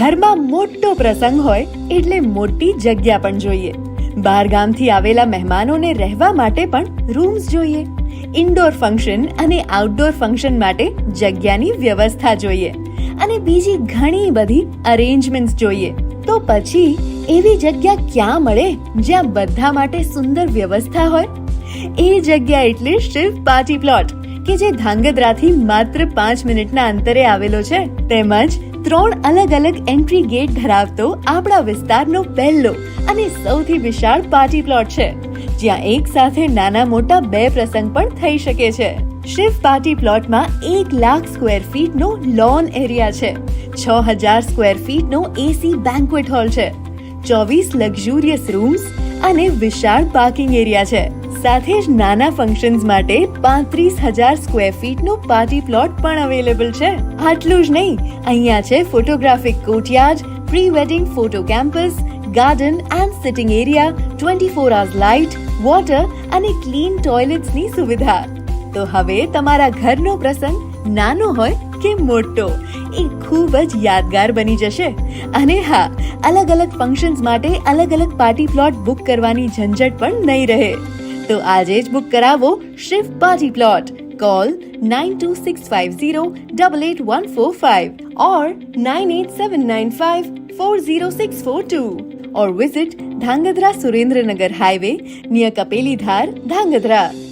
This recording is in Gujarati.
ઘરમાં મોટો પ્રસંગ હોય એટલે મોટી જગ્યા પણ જોઈએ. બહાર ગામથી આવેલા મહેમાનોને રહેવા માટે પણ રૂમ્સ જોઈએ. ઇન્ડોર ફંક્શન અને આઉટડોર ફંક્શન માટે જગ્યાની વ્યવસ્થા જોઈએ. અને બીજી ઘણી બધી અરેન્જમેન્ટ્સ જોઈએ. તો પછી એવી જગ્યા ક્યાં મળે જ્યાં બધા માટે સુંદર વ્યવસ્થા હોય? એ જગ્યા એટલે શિવ પાર્ટી પ્લોટ, કે જે ધાંગધ્રાથી માત્ર પાંચ મિનિટના અંતરે આવેલો છે. તેમજ ત્રણ અલગ અલગ એન્ટ્રી ગેટ ધરાવતો આપણા વિસ્તારનો પહેલો અને સૌથી વિશાળ પાર્ટી પ્લોટ છે, જ્યાં એક સાથે નાના મોટા બે પ્રસંગ પણ થઈ શકે છે. શિવ પાર્ટી પ્લોટમાં એક લાખ સ્ક્વેર ફીટનો લોન એરિયા છે, છ હજાર સ્ક્વેર ફીટનો એસી બેન્ક્વેટ હોલ છે, ચોવીસ લક્ઝુરિયસ રૂમ્સ અને વિશાળ પાર્કિંગ એરિયા છે. સાથે જ નાના ફંક્શન્સ માટે પાંત્રીસ હજાર સ્ક્વેર ફીટનો પાર્ટી પ્લોટ પણ અવેલેબલ છે. આટલું જ નહીં, અહીંયા છે photographic courtyard pre wedding photo campus garden and sitting area twenty four hours light water અને ક્લીન ટોયલેટ્સની સુવિધા. તો હવે તમારા ઘરનો પ્રસંગ નાનો હોય કે મોટો, એ ખૂબ જ યાદગાર બની જશે. અને હા અલગ અલગ ફંક્શન્સ માટે અલગ અલગ પાર્ટી પ્લોટ બુક કરવાની ઝંઝટ પણ નહીં રહે. તો આજે જ બુક કરાવો Shiv party plot call nine two six five zero double eight one four five or nine eight seven nine five four zero six four two or visit Dhangadra Surendra Nagar Highway near Kapeli Dhar, Dhangadra.